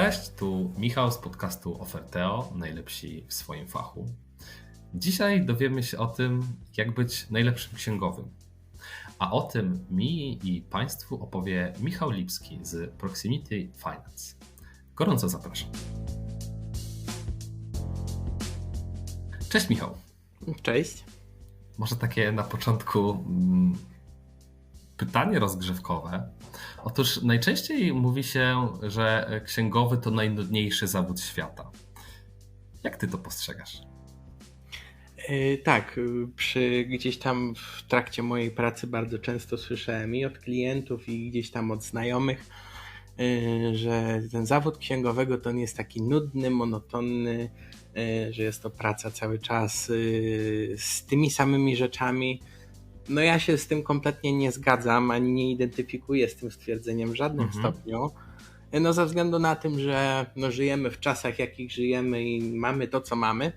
Cześć, tu Michał z podcastu Oferteo, najlepsi w swoim fachu. Dzisiaj dowiemy się o tym, jak być najlepszym księgowym. A o tym mi i Państwu opowie Michał Lipski z Proximity Finance. Gorąco zapraszam. Cześć Michał. Cześć. Może takie na początku mm, pytanie rozgrzewkowe. Otóż najczęściej mówi się, że księgowy to najnudniejszy zawód świata. Jak ty to postrzegasz? Yy, tak, przy gdzieś tam w trakcie mojej pracy bardzo często słyszałem i od klientów, i gdzieś tam od znajomych, yy, że ten zawód księgowego to nie jest taki nudny, monotonny, yy, że jest to praca cały czas z tymi samymi rzeczami no ja się z tym kompletnie nie zgadzam, ani nie identyfikuję z tym stwierdzeniem w żadnym mhm. stopniu. No ze względu na tym, że no, żyjemy w czasach, jakich żyjemy i mamy to, co mamy,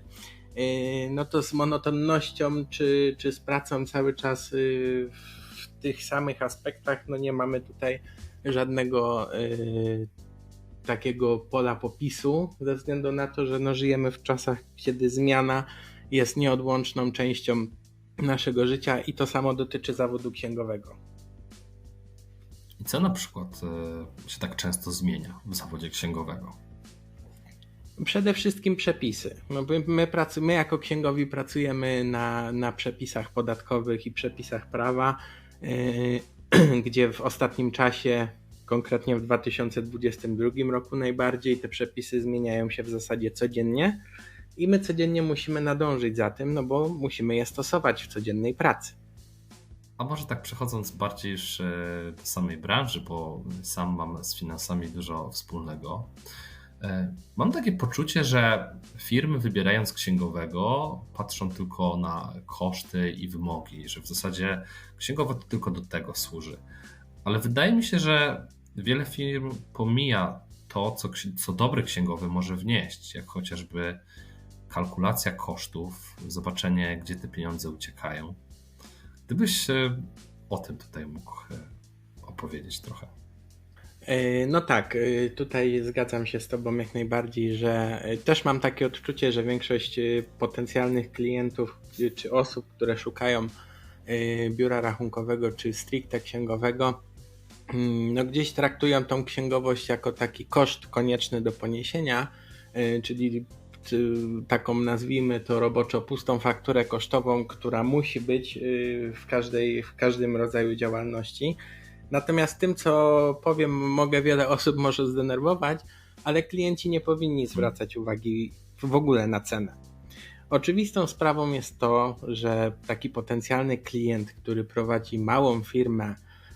y, no to z monotonnością czy, czy z pracą cały czas y, w tych samych aspektach, no nie mamy tutaj żadnego y, takiego pola popisu, ze względu na to, że no żyjemy w czasach, kiedy zmiana jest nieodłączną częścią naszego życia i to samo dotyczy zawodu księgowego. I co na przykład e, się tak często zmienia w zawodzie księgowego? Przede wszystkim przepisy. No my, pracy, my jako księgowi pracujemy na, na przepisach podatkowych i przepisach prawa, yy, gdzie w ostatnim czasie, konkretnie w 2022 roku najbardziej, te przepisy zmieniają się w zasadzie codziennie i my codziennie musimy nadążyć za tym, no bo musimy je stosować w codziennej pracy. A może tak przechodząc bardziej już e, do samej branży, bo sam mam z finansami dużo wspólnego. E, mam takie poczucie, że firmy wybierając księgowego patrzą tylko na koszty i wymogi, że w zasadzie księgowo to tylko do tego służy. Ale wydaje mi się, że wiele firm pomija to, co, co dobry księgowy może wnieść, jak chociażby kalkulacja kosztów, zobaczenie, gdzie te pieniądze uciekają. Gdybyś e, o tym tutaj mógł e, opowiedzieć trochę. E, no tak, tutaj zgadzam się z Tobą jak najbardziej, że też mam takie odczucie, że większość potencjalnych klientów czy osób, które szukają biura rachunkowego czy stricte księgowego, mm, no gdzieś traktują tą księgowość jako taki koszt konieczny do poniesienia, czyli taką nazwijmy to roboczo pustą fakturę kosztową, która musi być y, w, każdej, w każdym rodzaju działalności. Natomiast tym, co powiem, mogę wiele osób może zdenerwować, ale klienci nie powinni zwracać uwagi w ogóle na cenę. Oczywistą sprawą jest to, że taki potencjalny klient, który prowadzi małą firmę,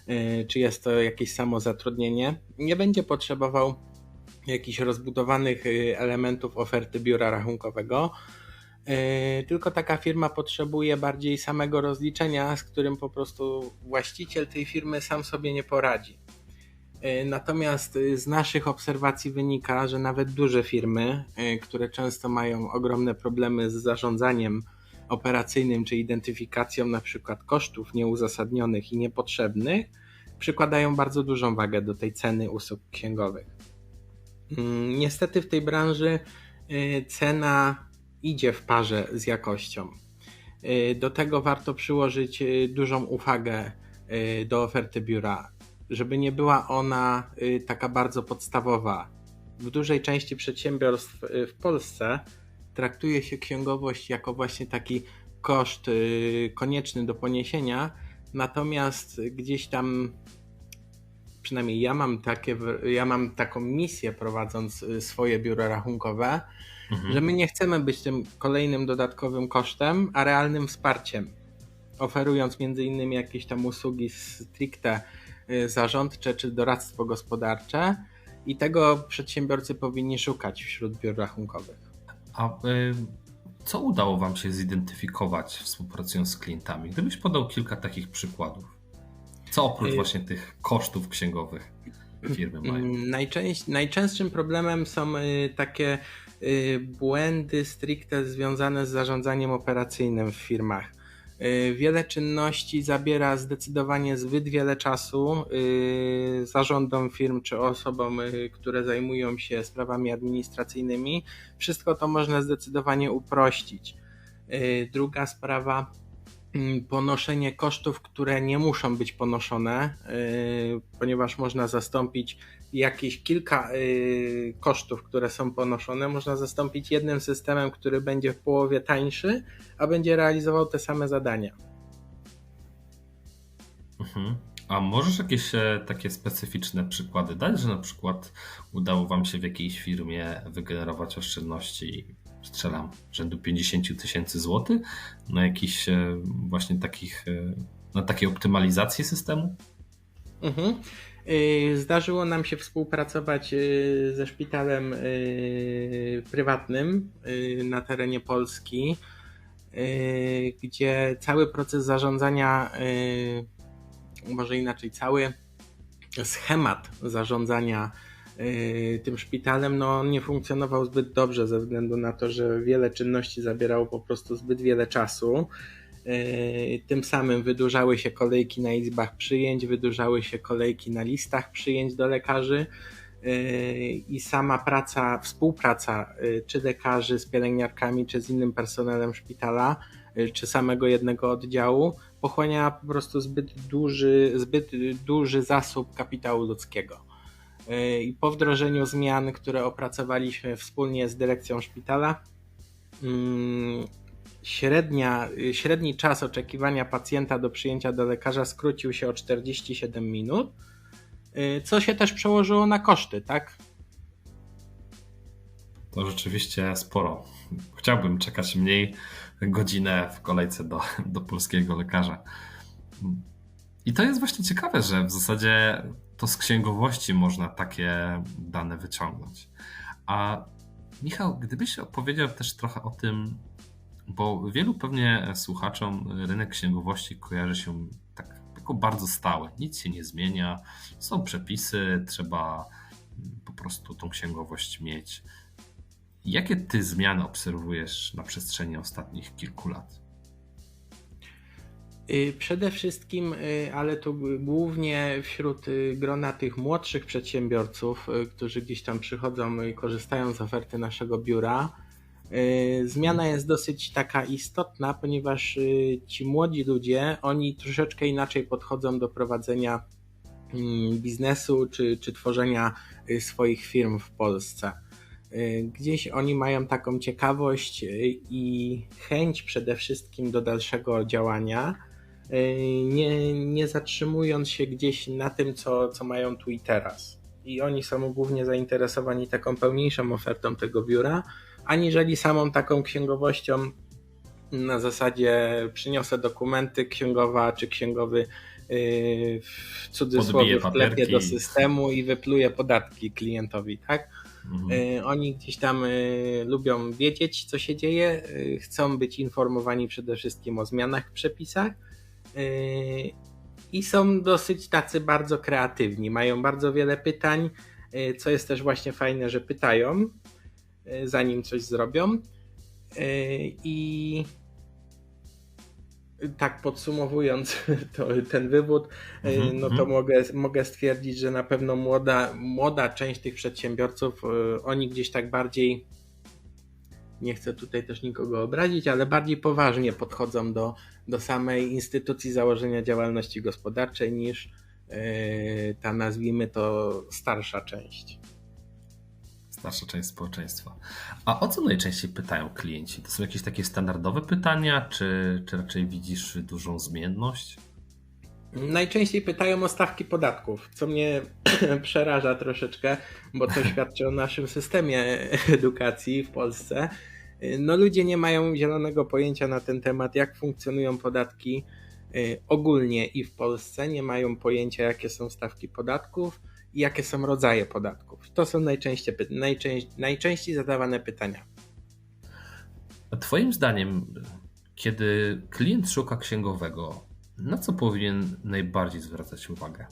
y, czy jest to jakieś samozatrudnienie, nie będzie potrzebował jakichś rozbudowanych y, elementów oferty biura rachunkowego. Y, tylko taka firma potrzebuje bardziej samego rozliczenia, z którym po prostu właściciel tej firmy sam sobie nie poradzi. Y, natomiast z naszych obserwacji wynika, że nawet duże firmy, które często mają ogromne problemy z zarządzaniem operacyjnym czy identyfikacją na przykład kosztów nieuzasadnionych i niepotrzebnych, przykładają bardzo dużą wagę do tej ceny usług księgowych. Mm, niestety w tej branży y, cena idzie w parze z jakością. Y, do tego warto przyłożyć y, dużą uwagę do oferty biura, żeby nie była ona taka bardzo podstawowa. W dużej części przedsiębiorstw w Polsce traktuje się księgowość jako właśnie taki koszt konieczny do poniesienia, natomiast gdzieś tam przynajmniej ja mam, takie, ja mam taką misję prowadząc y, swoje biuro rachunkowe, mhm. że my nie chcemy być tym kolejnym dodatkowym kosztem, a realnym wsparciem. Oferując między innymi jakieś tam usługi stricte y, zarządcze czy doradztwo gospodarcze i tego przedsiębiorcy powinni szukać wśród biur rachunkowych. A y, co udało Wam się zidentyfikować współpracując z klientami? Gdybyś podał kilka takich przykładów. Co oprócz y, właśnie tych kosztów księgowych firmy mają? Mm, najczęść, najczęstszym problemem są y, takie y, błędy stricte związane z zarządzaniem operacyjnym w firmach. Wiele czynności zabiera zdecydowanie zbyt wiele czasu zarządom firm czy osobom, które zajmują się sprawami administracyjnymi. Wszystko to można zdecydowanie uprościć. Druga sprawa, ponoszenie kosztów, które nie muszą być ponoszone, ponieważ można zastąpić jakieś kilka kosztów, które są ponoszone, można zastąpić jednym systemem, który będzie w połowie tańszy, a będzie realizował te same zadania. Mhm. A możesz jakieś e, takie specyficzne przykłady dać, że na przykład udało Wam się w jakiejś firmie wygenerować oszczędności, strzelam, rzędu 50 tysięcy złotych na jakichś e, właśnie takich, e, na takiej optymalizacji systemu? Mhm. Zdarzyło nam się współpracować ze szpitalem prywatnym na terenie Polski gdzie cały proces zarządzania, może inaczej, cały schemat zarządzania tym szpitalem no, nie funkcjonował zbyt dobrze ze względu na to, że wiele czynności zabierało po prostu zbyt wiele czasu. Tym samym wydłużały się kolejki na izbach przyjęć, wydłużały się kolejki na listach przyjęć do lekarzy i sama praca, współpraca y, czy lekarzy z pielęgniarkami, czy z innym personelem szpitala, y, czy samego jednego oddziału pochłania po prostu zbyt duży, zbyt duży zasób kapitału ludzkiego. Y, I po wdrożeniu zmian, które opracowaliśmy wspólnie z dyrekcją szpitala, mm, średnia, średni czas oczekiwania pacjenta do przyjęcia do lekarza skrócił się o 47 minut Y, co się też przełożyło na koszty, tak? To rzeczywiście sporo. Chciałbym czekać mniej godzinę w kolejce do, do polskiego lekarza. I to jest właśnie ciekawe, że w zasadzie to z księgowości można takie dane wyciągnąć. A Michał, gdybyś opowiedział też trochę o tym, bo wielu pewnie słuchaczom rynek księgowości kojarzy się tak jako bardzo stałe. Nic się nie zmienia, są przepisy, trzeba po prostu tą księgowość mieć. Jakie ty zmiany obserwujesz na przestrzeni ostatnich kilku lat? Y, przede wszystkim, y, ale to głównie wśród y, grona tych młodszych przedsiębiorców, którzy gdzieś tam przychodzą i korzystają z oferty naszego biura, zmiana jest dosyć taka istotna, ponieważ ci młodzi ludzie, oni troszeczkę inaczej podchodzą do prowadzenia mm, biznesu czy, czy tworzenia swoich firm w Polsce. Gdzieś oni mają taką ciekawość i chęć przede wszystkim do dalszego działania, nie, nie zatrzymując się gdzieś na tym, co, co mają tu i teraz. I oni są głównie zainteresowani taką pełniejszą ofertą tego biura, aniżeli samą taką księgowością na zasadzie przyniosę dokumenty księgowa czy księgowy yy, w cudzysłowie wklepie do systemu i wypluje podatki klientowi, tak? Mhm. Yy, oni gdzieś tam yy, lubią wiedzieć, co się dzieje, chcą być informowani przede wszystkim o zmianach w przepisach i są dosyć tacy bardzo kreatywni. Mają bardzo wiele pytań, co jest też właśnie fajne, że pytają, E, zanim coś zrobią. I tak podsumowując to, ten wywód, mhm, no to mhm. mogę, mogę stwierdzić, że na pewno młoda, młoda część tych przedsiębiorców, oni gdzieś tak bardziej, nie chcę tutaj też nikogo obrazić, ale bardziej poważnie podchodzą do, do samej instytucji założenia działalności gospodarczej niż ta, nazwijmy to, starsza część starsza część społeczeństwa. A o co najczęściej pytają klienci? To są jakieś takie standardowe pytania, czy, czy raczej widzisz dużą zmienność? Najczęściej pytają o stawki podatków, co mnie przeraża troszeczkę, bo to świadczy o naszym systemie edukacji w Polsce. No ludzie nie mają zielonego pojęcia na ten temat, jak funkcjonują podatki y, ogólnie i w Polsce, nie mają pojęcia, jakie są stawki podatków i jakie są rodzaje podatków. To są najczęściej, najczęściej, najczęściej zadawane pytania. A Twoim zdaniem, kiedy klient szuka księgowego, na co powinien najbardziej zwracać uwagę?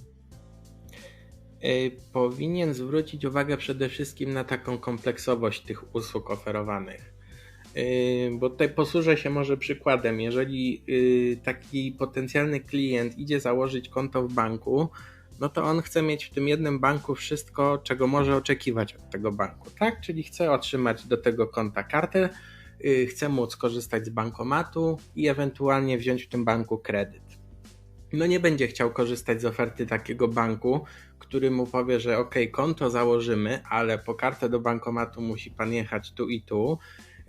E, powinien zwrócić uwagę przede wszystkim na taką kompleksowość tych usług oferowanych. Bo tutaj posłużę się może przykładem. Jeżeli taki potencjalny klient idzie założyć konto w banku, no to on chce mieć w tym jednym banku wszystko, czego może oczekiwać od tego banku, tak? Czyli chce otrzymać do tego konta kartę, chce móc korzystać z bankomatu i ewentualnie wziąć w tym banku kredyt. No nie będzie chciał korzystać z oferty takiego banku, który mu powie, że ok, konto założymy, ale po kartę do bankomatu musi pan jechać tu i tu.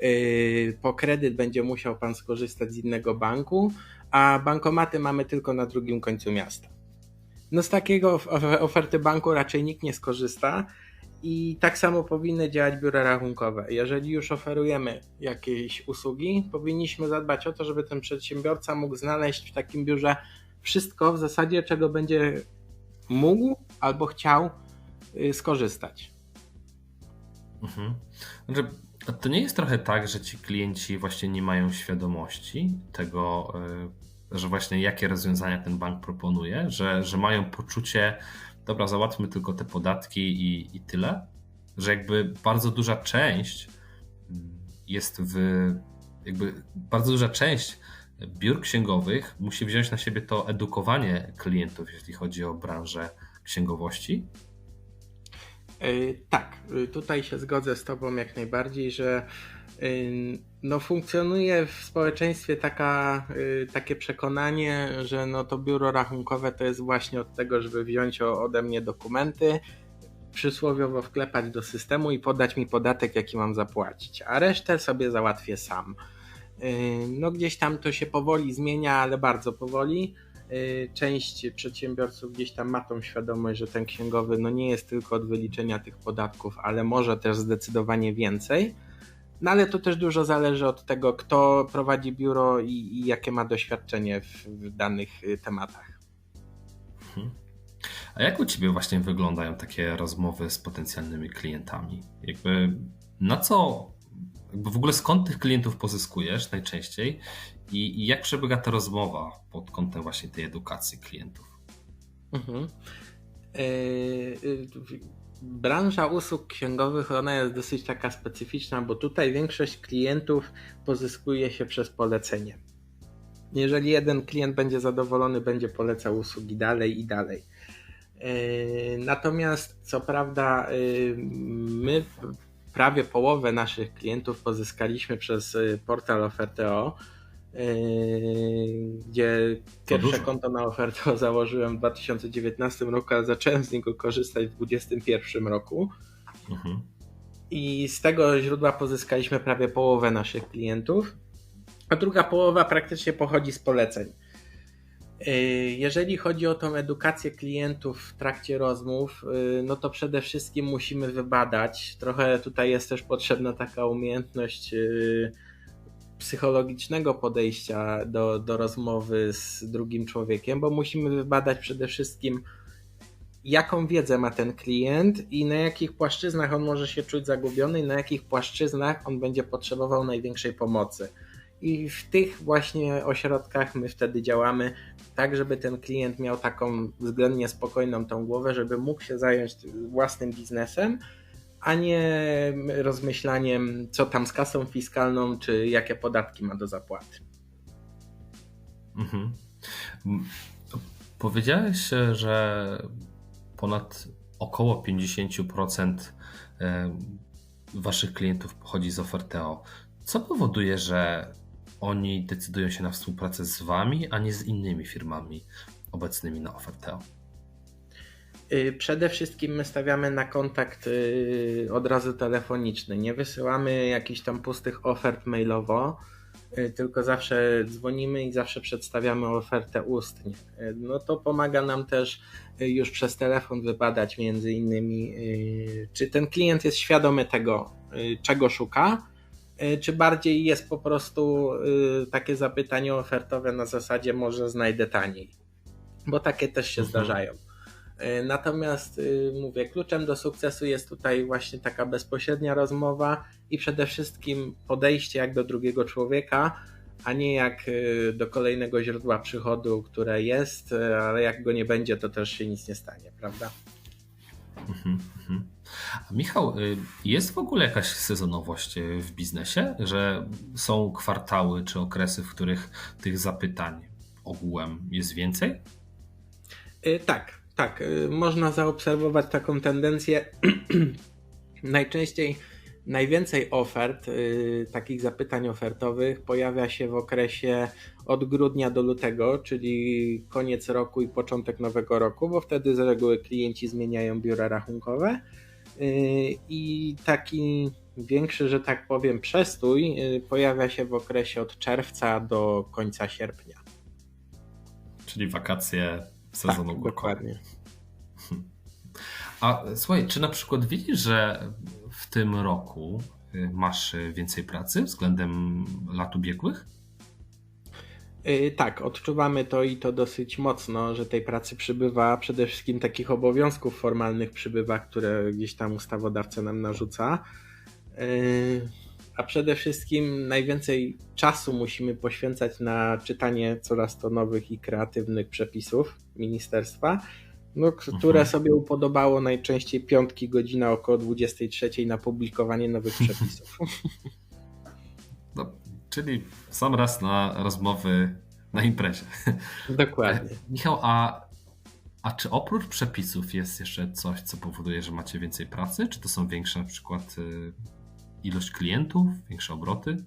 Y, po kredyt będzie musiał pan skorzystać z innego banku, a bankomaty mamy tylko na drugim końcu miasta. No z takiego oferty banku raczej nikt nie skorzysta i tak samo powinny działać biura rachunkowe. Jeżeli już oferujemy jakieś usługi, powinniśmy zadbać o to, żeby ten przedsiębiorca mógł znaleźć w takim biurze wszystko w zasadzie, czego będzie mógł albo chciał y, skorzystać. Mhm. Znaczy, to nie jest trochę tak, że ci klienci właśnie nie mają świadomości tego, y, że właśnie jakie rozwiązania ten bank proponuje, że, że mają poczucie, dobra, załatwmy tylko te podatki i, i tyle, że jakby bardzo duża część jest w, jakby bardzo duża część biur księgowych musi wziąć na siebie to edukowanie klientów, jeśli chodzi o branżę księgowości. Yy, tak, tutaj się zgodzę z Tobą jak najbardziej, że no funkcjonuje w społeczeństwie taka, takie przekonanie, że no to biuro rachunkowe to jest właśnie od tego, żeby wziąć ode mnie dokumenty, przysłowiowo wklepać do systemu i podać mi podatek, jaki mam zapłacić, a resztę sobie załatwię sam. No gdzieś tam to się powoli zmienia, ale bardzo powoli. Y, część przedsiębiorców gdzieś tam ma tą świadomość, że ten księgowy no nie jest tylko od wyliczenia tych podatków, ale może też zdecydowanie więcej no ale to też dużo zależy od tego, kto prowadzi biuro i, i jakie ma doświadczenie w, w danych y, tematach. Mhm. A jak u Ciebie właśnie wyglądają takie rozmowy z potencjalnymi klientami? Jakby na co, jakby w ogóle skąd tych klientów pozyskujesz najczęściej i, i jak przebiega ta rozmowa pod kątem właśnie tej edukacji klientów? Mhm. Yy, branża usług księgowych ona jest dosyć taka specyficzna, bo tutaj większość klientów pozyskuje się przez polecenie. Jeżeli jeden klient będzie zadowolony, będzie polecał usługi dalej i dalej. Yy, natomiast co prawda my prawie połowę naszych klientów pozyskaliśmy przez yy, portal Oferteo, Yy, gdzie pierwsze konto na ofertę założyłem w 2019 roku, a zacząłem z niego korzystać w 2021 roku. Mhm. I z tego źródła pozyskaliśmy prawie połowę naszych klientów, a druga połowa praktycznie pochodzi z poleceń. Yy, jeżeli chodzi o tą edukację klientów w trakcie rozmów, yy, no to przede wszystkim musimy wybadać. Trochę tutaj jest też potrzebna taka umiejętność psychologicznego podejścia do, do rozmowy z drugim człowiekiem, bo musimy wybadać przede wszystkim, jaką wiedzę ma ten klient i na jakich płaszczyznach on może się czuć zagubiony, i na jakich płaszczyznach on będzie potrzebował największej pomocy. I w tych właśnie ośrodkach my wtedy działamy, tak żeby ten klient miał taką względnie spokojną tą głowę, żeby mógł się zająć własnym biznesem, a nie rozmyślaniem, co tam z kasą fiskalną, czy jakie podatki ma do zapłaty. Mhm. Powiedziałeś, że ponad około 50% e, waszych klientów pochodzi z Oferteo. Co powoduje, że oni decydują się na współpracę z wami, a nie z innymi firmami obecnymi na Oferteo? Y, przede wszystkim my stawiamy na kontakt y, od razu telefoniczny. Nie wysyłamy jakichś tam pustych ofert mailowo, y, tylko zawsze dzwonimy i zawsze przedstawiamy ofertę ustnie. No to pomaga nam też już przez telefon wybadać między innymi, czy ten klient jest świadomy tego, czego szuka, czy bardziej jest po prostu takie zapytanie ofertowe na zasadzie może znajdę taniej. Bo takie też się mhm. zdarzają. E, natomiast y, mówię, kluczem do sukcesu jest tutaj właśnie taka bezpośrednia rozmowa i przede wszystkim podejście jak do drugiego człowieka, a nie jak y, do kolejnego źródła przychodu, które jest, y, ale jak go nie będzie, to też się nic nie stanie, prawda? Mhm, mhm. A Michał, y, jest w ogóle jakaś sezonowość y, w biznesie, że są kwartały czy okresy, w których tych zapytań ogółem jest więcej? Y, tak, tak. Można zaobserwować taką tendencję. Najczęściej najwięcej ofert, takich zapytań ofertowych pojawia się w okresie od grudnia do lutego, czyli koniec roku i początek nowego roku, bo wtedy z reguły klienci zmieniają biura rachunkowe I taki większy, że tak powiem, przestój y, pojawia się w okresie od czerwca do końca sierpnia. Czyli wakacje sezonu tak, Dokładnie. A słuchaj, czy na przykład widzisz, że w tym roku y, masz więcej pracy względem lat ubiegłych? Y, tak, odczuwamy to i to dosyć mocno, że tej pracy przybywa, przede wszystkim takich obowiązków formalnych przybywa, które gdzieś tam ustawodawca nam narzuca. Y, a przede wszystkim najwięcej czasu musimy poświęcać na czytanie coraz to nowych i kreatywnych przepisów ministerstwa, no, które mhm. sobie upodobało najczęściej piątki, godzina około 23 na publikowanie nowych przepisów. Czyli sam raz na rozmowy na imprezie. Dokładnie. Michał, a, a czy oprócz przepisów jest jeszcze coś, co powoduje, że macie więcej pracy? Czy to są większe na przykład y, ilość klientów, większe obroty?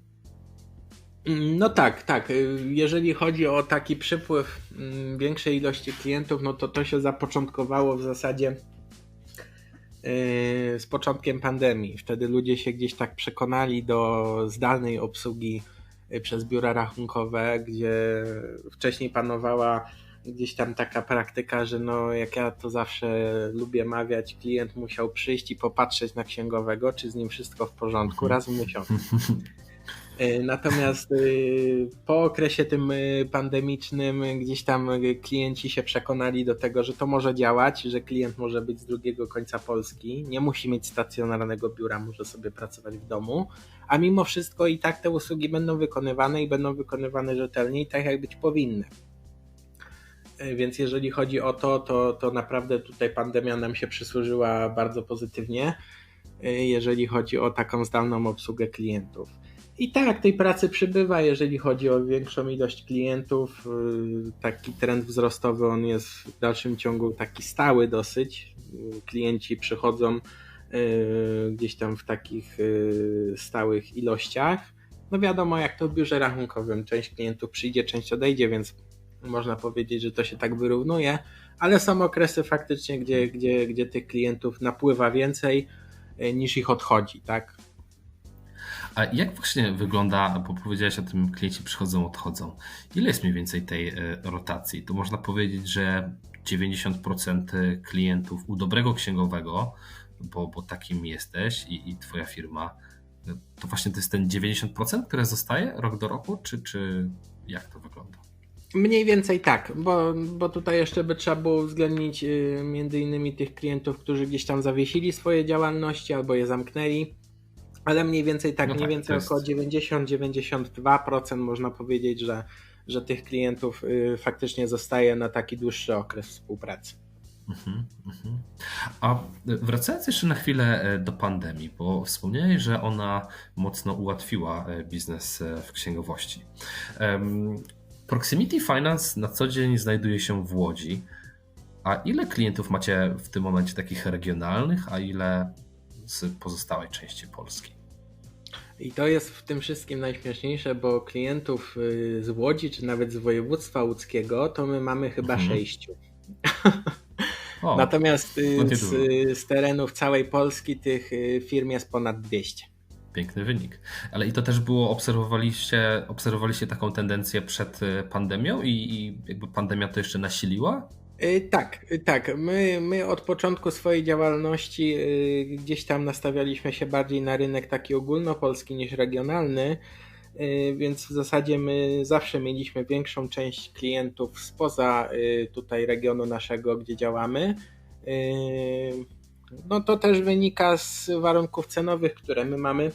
No tak, tak. Jeżeli chodzi o taki przypływ mm, większej ilości klientów, no to to się zapoczątkowało w zasadzie y, z początkiem pandemii. Wtedy ludzie się gdzieś tak przekonali do zdalnej obsługi przez biura rachunkowe, gdzie wcześniej panowała gdzieś tam taka praktyka, że no jak ja to zawsze lubię mawiać, klient musiał przyjść i popatrzeć na księgowego, czy z nim wszystko w porządku, raz w miesiącu. Y, natomiast y, po okresie tym pandemicznym gdzieś tam klienci się przekonali do tego, że to może działać, że klient może być z drugiego końca Polski, nie musi mieć stacjonarnego biura, może sobie pracować w domu, a mimo wszystko i tak te usługi będą wykonywane i będą wykonywane rzetelnie i tak jak być powinny. E, więc jeżeli chodzi o to, to, to naprawdę tutaj pandemia nam się przysłużyła bardzo pozytywnie, e, jeżeli chodzi o taką zdalną obsługę klientów. I tak, tej pracy przybywa, jeżeli chodzi o większą ilość klientów. E, taki trend wzrostowy, on jest w dalszym ciągu taki stały dosyć. Klienci przychodzą Y, gdzieś tam w takich y, stałych ilościach. No wiadomo, jak to w biurze rachunkowym, część klientów przyjdzie, część odejdzie, więc można powiedzieć, że to się tak wyrównuje, ale są okresy faktycznie, gdzie, gdzie, gdzie tych klientów napływa więcej y, niż ich odchodzi, tak? A jak właśnie wygląda, bo powiedziałeś o tym, klienci przychodzą, odchodzą. Ile jest mniej więcej tej rotacji? To można powiedzieć, że 90% klientów u dobrego księgowego bo, bo takim jesteś i, i twoja firma, to właśnie to jest ten 90%, które zostaje rok do roku, czy, czy jak to wygląda? Mniej więcej tak, bo, bo tutaj jeszcze by trzeba było uwzględnić y, między innymi tych klientów, którzy gdzieś tam zawiesili swoje działalności albo je zamknęli, ale mniej więcej tak, no mniej tak, więcej jest... około 90-92% można powiedzieć, że, że tych klientów y, faktycznie zostaje na taki dłuższy okres współpracy. Mhm, mhm. A wracając jeszcze na chwilę e, do pandemii, bo wspomniałeś, że ona mocno ułatwiła e, biznes e, w księgowości. Proximity Finance na co dzień znajduje się w Łodzi. A ile klientów macie w tym momencie takich regionalnych, a ile z pozostałej części Polski? I to jest w tym wszystkim najśmieszniejsze, bo klientów y, z Łodzi, czy nawet z województwa łódzkiego, to my mamy chyba mhm. sześciu. O, Natomiast y, z, z terenów całej Polski tych y, firm jest ponad 200. Piękny wynik. Ale i to też było, obserwowaliście, obserwowaliście taką tendencję przed y, pandemią i, i jakby pandemia to jeszcze nasiliła? Tak, tak. My, my od początku swojej działalności gdzieś tam nastawialiśmy się bardziej na rynek taki ogólnopolski niż regionalny. Więc w zasadzie my zawsze mieliśmy większą część klientów spoza tutaj regionu naszego, gdzie działamy. No to też wynika z warunków cenowych, które my mamy.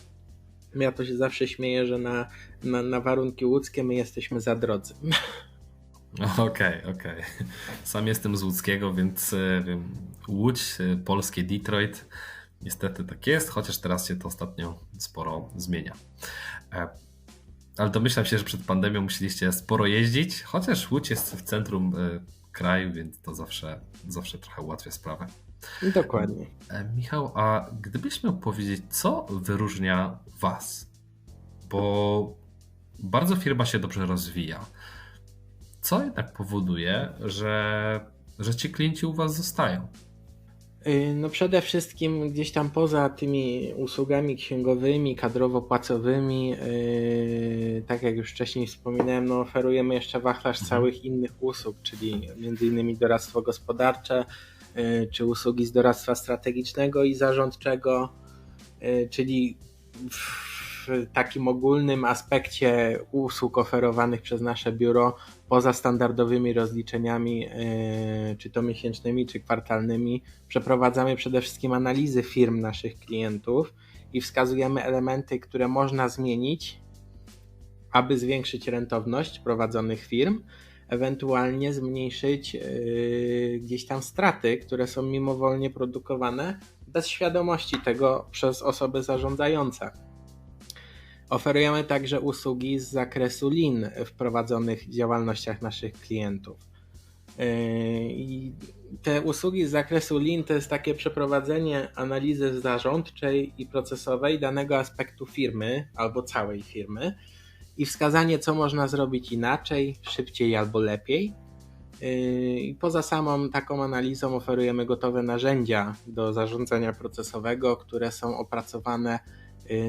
Ja to się zawsze śmieję, że na, na, na warunki łódzkie my jesteśmy za drodzy. Okej, okay, okej. Okay. Sam jestem z łódzkiego, więc wiem, Łódź, polskie Detroit Niestety tak jest, chociaż teraz się to ostatnio sporo zmienia. E, ale domyślam się, że przed pandemią musieliście sporo jeździć, chociaż Łódź jest w centrum e, kraju, więc to zawsze, zawsze trochę ułatwia sprawę. Dokładnie. E, Michał, a gdybyś miał powiedzieć, co wyróżnia Was? Bo bardzo firma się dobrze rozwija. Co jednak powoduje, że, że ci klienci u Was zostają? Y, no przede wszystkim gdzieś tam poza tymi usługami księgowymi, kadrowo-płacowymi, yy, tak jak już wcześniej wspominałem, no oferujemy jeszcze wachlarz Mhm. całych innych usług, czyli m.in. doradztwo gospodarcze, yy, czy usługi z doradztwa strategicznego i zarządczego, yy, czyli w takim ogólnym aspekcie usług oferowanych przez nasze biuro, poza standardowymi rozliczeniami, yy, czy to miesięcznymi, czy kwartalnymi, przeprowadzamy przede wszystkim analizy firm naszych klientów i wskazujemy elementy, które można zmienić, aby zwiększyć rentowność prowadzonych firm, ewentualnie zmniejszyć yy, gdzieś tam straty, które są mimowolnie produkowane bez świadomości tego przez osoby zarządzające. Oferujemy także usługi z zakresu Lean w prowadzonych działalnościach naszych klientów. Yy, I te usługi z zakresu Lean to jest takie przeprowadzenie analizy zarządczej i procesowej danego aspektu firmy albo całej firmy i wskazanie, co można zrobić inaczej, szybciej albo lepiej. Yy, I poza samą taką analizą oferujemy gotowe narzędzia do zarządzania procesowego, które są opracowane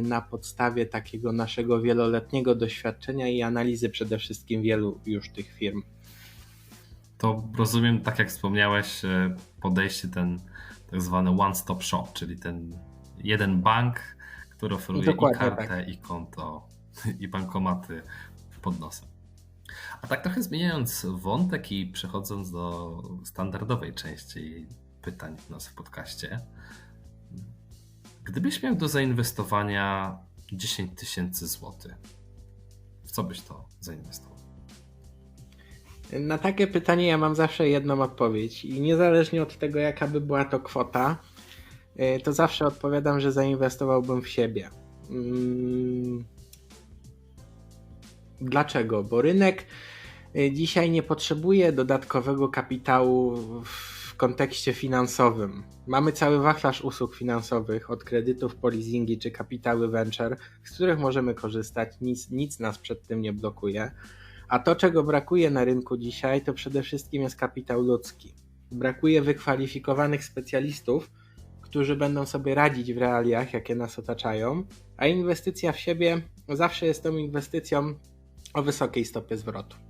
na podstawie takiego naszego wieloletniego doświadczenia i analizy przede wszystkim wielu już tych firm. To rozumiem, tak jak wspomniałeś, e, podejście ten tak zwany one-stop shop, czyli ten jeden bank, który oferuje Dokładnie i kartę, tak. i konto, i bankomaty pod nosem. A tak trochę zmieniając wątek i przechodząc do standardowej części pytań u nas w podcaście, gdybyś miał do zainwestowania 10 tysięcy złotych, w co byś to zainwestował? Na takie pytanie ja mam zawsze jedną odpowiedź i niezależnie od tego, jaka by była to kwota, yy, to zawsze odpowiadam, że zainwestowałbym w siebie. Mm. Dlaczego? Bo rynek yy, dzisiaj nie potrzebuje dodatkowego kapitału w kontekście finansowym. Mamy cały wachlarz usług finansowych, od kredytów po leasingi czy kapitały venture, z których możemy korzystać, nic, nic nas przed tym nie blokuje. A to, czego brakuje na rynku dzisiaj, to przede wszystkim jest kapitał ludzki. Brakuje wykwalifikowanych specjalistów, którzy będą sobie radzić w realiach, jakie nas otaczają, a inwestycja w siebie zawsze jest tą inwestycją o wysokiej stopie zwrotu.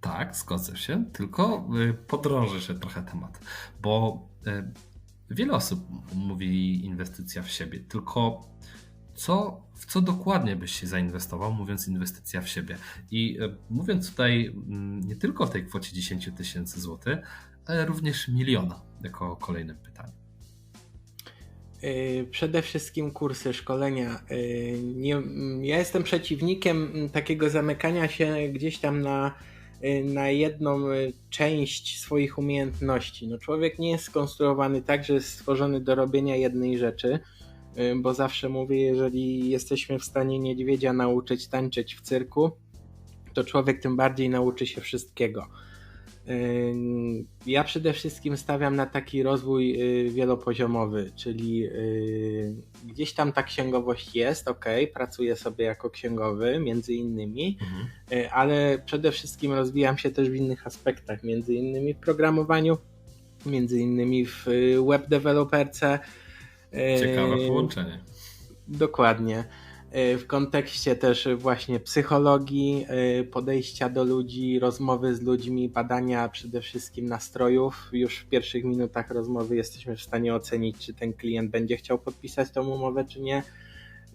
Tak, zgodzę się, tylko y, podrążę się trochę temat, bo y, wiele osób mówi inwestycja w siebie, tylko co, w co dokładnie byś się zainwestował, mówiąc inwestycja w siebie? I y, mówiąc tutaj mm, nie tylko o tej kwocie 10 tysięcy złotych, ale również miliona, jako kolejne pytanie. Przede wszystkim kursy, szkolenia. Nie, mm, ja jestem przeciwnikiem mm, takiego zamykania się gdzieś tam na, na jedną yy, część swoich umiejętności. No, człowiek nie jest skonstruowany tak, że jest stworzony do robienia jednej rzeczy, yy, bo zawsze mówię, jeżeli jesteśmy w stanie niedźwiedzia nauczyć tańczyć w cyrku, to człowiek tym bardziej nauczy się wszystkiego. Ja przede wszystkim stawiam na taki rozwój yy, wielopoziomowy, czyli yy, gdzieś tam ta księgowość jest, ok, pracuję sobie jako księgowy, między innymi, Mhm. yy, ale przede wszystkim rozwijam się też w innych aspektach, między innymi w programowaniu, między innymi w web developerce. Yy, Ciekawe połączenie. Dokładnie. Y, W kontekście też właśnie psychologii, y, podejścia do ludzi, rozmowy z ludźmi, badania przede wszystkim nastrojów. Już w pierwszych minutach rozmowy jesteśmy w stanie ocenić, czy ten klient będzie chciał podpisać tą umowę, czy nie.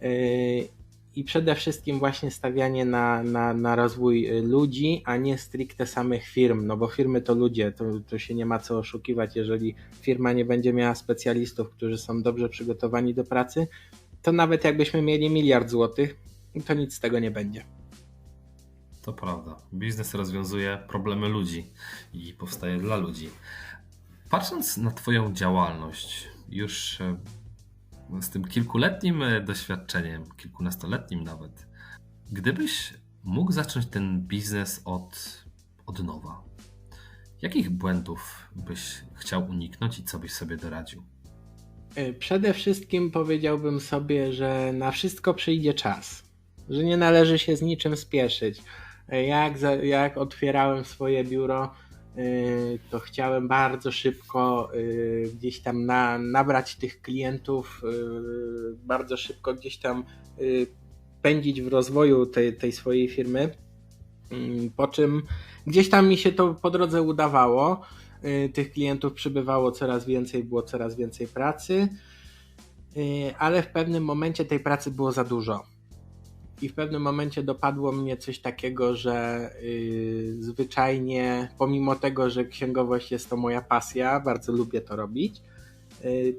Y, I przede wszystkim właśnie stawianie na, na, na rozwój ludzi, a nie stricte samych firm, no bo firmy to ludzie, to, to się nie ma co oszukiwać. Jeżeli firma nie będzie miała specjalistów, którzy są dobrze przygotowani do pracy, to nawet jakbyśmy mieli miliard złotych, to nic z tego nie będzie. To prawda. Biznes rozwiązuje problemy ludzi i powstaje dla ludzi. Patrząc na Twoją działalność, już e, z tym kilkuletnim e, doświadczeniem, kilkunastoletnim nawet, gdybyś mógł zacząć ten biznes od, od nowa, jakich błędów byś chciał uniknąć i co byś sobie doradził? E, przede wszystkim powiedziałbym sobie, że na wszystko przyjdzie czas, że nie należy się z niczym spieszyć. E, jak, za, jak otwierałem swoje biuro, Y, to chciałem bardzo szybko y, gdzieś tam na, nabrać tych klientów, y, bardzo szybko gdzieś tam pędzić w rozwoju tej, tej swojej firmy. Po czym gdzieś tam mi się to po drodze udawało. Tych klientów przybywało coraz więcej, było coraz więcej pracy, ale w pewnym momencie tej pracy było za dużo i w pewnym momencie dopadło mnie coś takiego, że yy, zwyczajnie, pomimo tego, że księgowość jest to moja pasja, bardzo lubię to robić,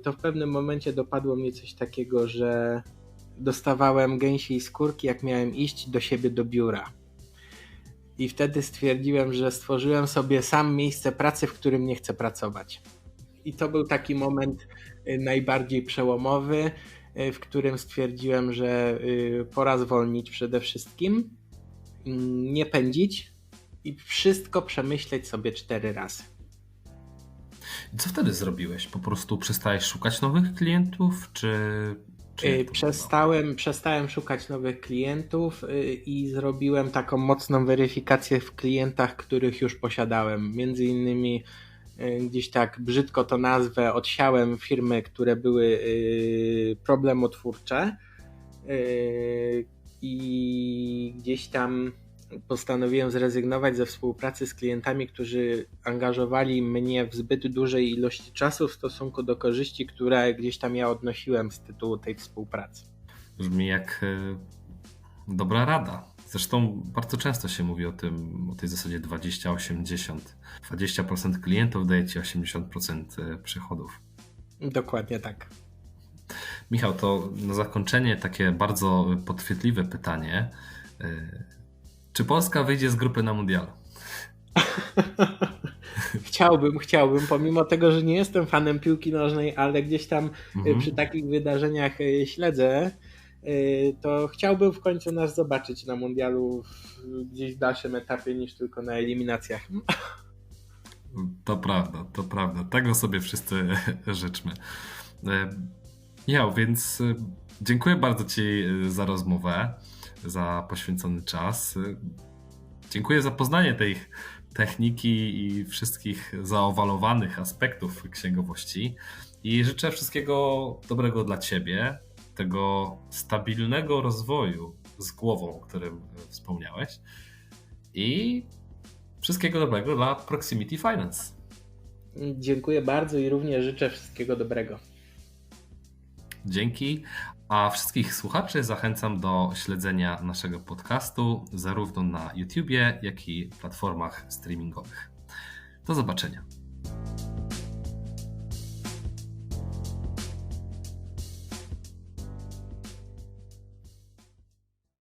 to w pewnym momencie dopadło mnie coś takiego, że dostawałem gęsiej skórki, jak miałem iść do siebie do biura. I wtedy stwierdziłem, że stworzyłem sobie sam miejsce pracy, w którym nie chcę pracować. I to był taki moment y, najbardziej przełomowy Y, w którym stwierdziłem, że y, pora zwolnić przede wszystkim, mm, nie pędzić i wszystko przemyśleć sobie cztery razy. Co wtedy zrobiłeś? Po prostu przestałeś szukać nowych klientów, czy. Y, przestałem, przestałem szukać nowych klientów i zrobiłem taką mocną weryfikację w klientach, których już posiadałem. Między innymi E, gdzieś tak brzydko to nazwę, odsiałem firmy, które były problemotwórcze i gdzieś tam postanowiłem zrezygnować ze współpracy z klientami, którzy angażowali mnie w zbyt dużej ilości czasu w stosunku do korzyści, które gdzieś tam ja odnosiłem z tytułu tej współpracy. Brzmi jak dobra rada. Zresztą bardzo często się mówi o tym, o tej zasadzie 20-80. 20% klientów daje ci 80% e, przychodów. Dokładnie tak. Michał, to na zakończenie takie bardzo podchwytliwe pytanie. E, czy Polska wyjdzie z grupy na mundial? chciałbym, chciałbym, pomimo tego, że nie jestem fanem piłki nożnej, ale gdzieś tam e, mhm. przy takich wydarzeniach śledzę Y, to chciałbym w końcu nas zobaczyć na mundialu w gdzieś w dalszym etapie niż tylko na eliminacjach. To prawda, to prawda. Tego sobie wszyscy życzmy. Ja, więc dziękuję bardzo Ci za rozmowę, za poświęcony czas. Dziękuję za poznanie tej techniki i wszystkich zaowalowanych aspektów księgowości. I życzę wszystkiego dobrego dla Ciebie, tego stabilnego rozwoju z głową, o którym wspomniałeś. I wszystkiego dobrego dla Proximity Finance. Dziękuję bardzo i również życzę wszystkiego dobrego. Dzięki. A wszystkich słuchaczy zachęcam do śledzenia naszego podcastu zarówno na YouTubie, jak i platformach streamingowych. Do zobaczenia.